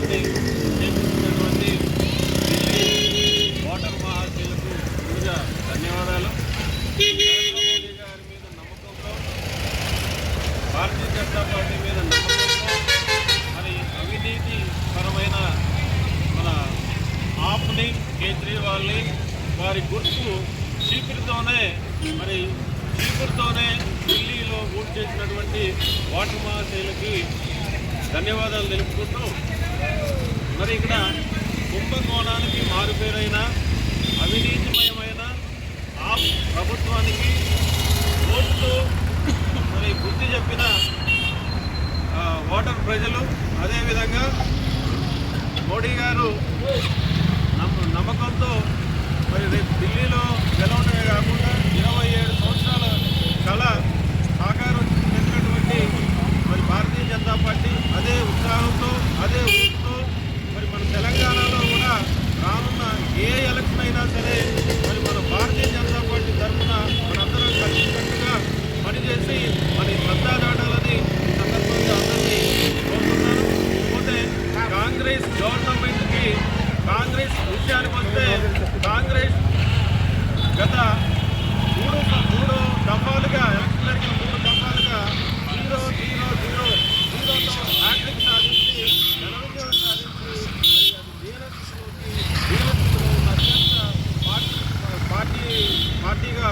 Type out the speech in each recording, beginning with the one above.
ప్రోగ్రామ్ని చేపించినటువంటి ధన్యవాదాలు మోడీ మీద నమ్మకంతో భారతీయ జనతా పార్టీ మీద నమ్మకంతో మరి అవినీతి మన ఆప్ని కేజ్రీవాల్ని వారి గుర్తు చీపురుతోనే మరి చీపురుతోనే ఢిల్లీలో ఓటు చేసినటువంటి వాటర్ మహాశీలకి ధన్యవాదాలు తెలుపుకుంటూ మరి ఇక్కడ కుంభకోణానికి మారుపేరైన అవినీతిమయమైన ఆ ప్రభుత్వానికి ఓట్లు మరి బుద్ధి చెప్పిన ఓటర్ ప్రజలు అదేవిధంగా మోడీ గారు నమ్మ నమ్మకంతో మరి రేపు ఢిల్లీలో గెలవడమే కాకుండా ఇరవై ఏడు సంవత్సరాల కళ సాకారం చేసినటువంటి మరి భారతీయ జనతా పార్టీ అదే ఉత్సాహంతో అదే ఊపుతో మరి మన తెలంగాణలో కూడా రానున్న ఏ ఎలక్షన్ అయినా సరే మరి మన భారతీయ జనతా పార్టీ తరఫున మనందరం కలిసికట్టుగా పనిచేసి మరి సత్తా దాటాలని ఈ సందర్భంగా అందరినీ కోరుతున్నాను పోతే కాంగ్రెస్ గవర్నమెంట్కి కాంగ్రెస్ విషయానికి వస్తే కాంగ్రెస్ గత మూడు మూడు దఫాలుగా ఎలక్షన్ మూడు దఫాలుగా జీరో జీరో జీరో జీరోతో హ్యాట్రిక్ సాధించి ఘన సాధించి అత్యంత పార్టీ పార్టీ పార్టీగా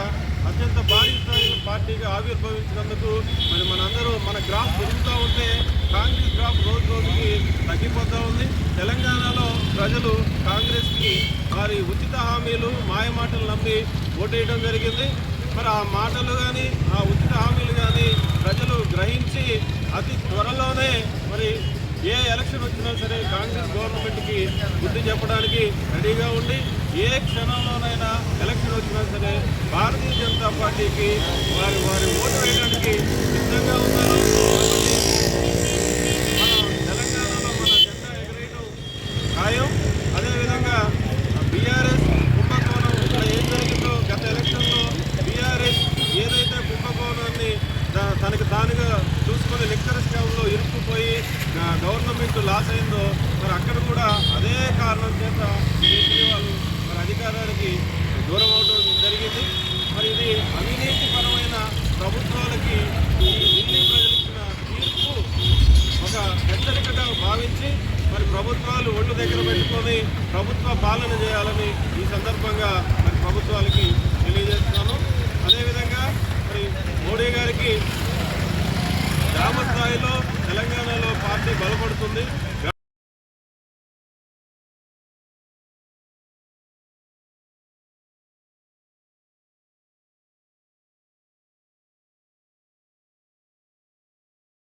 అత్యంత భారీ స్థాయిలో ఆవిర్భవించినందుకు మరి మనందరూ మన గ్రాఫ్ పెరుగుతూ ఉంటే కాంగ్రెస్ గ్రాఫ్ రోజు రోజుకి తగ్గిపోతూ ఉంది. తెలంగాణలో ప్రజలు కాంగ్రెస్కి వారి ఉచిత హామీలు మాయమాటలు నమ్మి ఓటేయడం జరిగింది. మరి ఆ మాటలు కానీ ఆ ఉచిత హామీలు కానీ ప్రజలు గ్రహించి అతి త్వరలోనే మరి ఏ ఎలక్షన్ వచ్చినా సరే కాంగ్రెస్ గవర్నమెంట్కి బుద్ధి చెప్పడానికి రెడీగా ఉండి ఏ క్షణంలోనైనా ఎలక్షన్ వచ్చినా సరే భారతీయ జనతా పార్టీకి వారి వారి ఓటు వేయడానికి సిద్ధంగా ఉన్నారు మన తెలంగాణలో మన జెండా ఎగరేయడం ఖాయం. అదేవిధంగా బీఆర్ఎస్ కుంభకోణం ఇక్కడ ఏం జరిగిందో గత ఎలక్షన్లో బీఆర్ఎస్ ఏదైతే కుంభకోణాన్ని తనకు తనకి తానుగా చూసుకొని లెక్కర్ స్కామ్లో ఇరుక్కుపోయి గవర్నమెంట్ లాస్ అయిందో మరి అక్కడ కూడా అదే కారణం చేత కేజ్రీవాల్ మరి అధికారానికి దూరం అవడం జరిగింది. మరి ఇది అవినీతిపరమైన ప్రభుత్వాలకి ఈ ఢిల్లీ ప్రజలిచ్చిన తీర్పు ఒక హెచ్చరికగా భావించి మరి ప్రభుత్వాలు ఒళ్ళు దగ్గర పెట్టుకొని ప్రభుత్వ పాలన చేయాలని ఈ సందర్భంగా మరి ప్రభుత్వాలకి తెలియజేస్తున్నాను. అదేవిధంగా మరి మోడీ గారికి గ్రామ స్థాయిలో తెలంగాణలో పార్టీ బలపడుతుంది.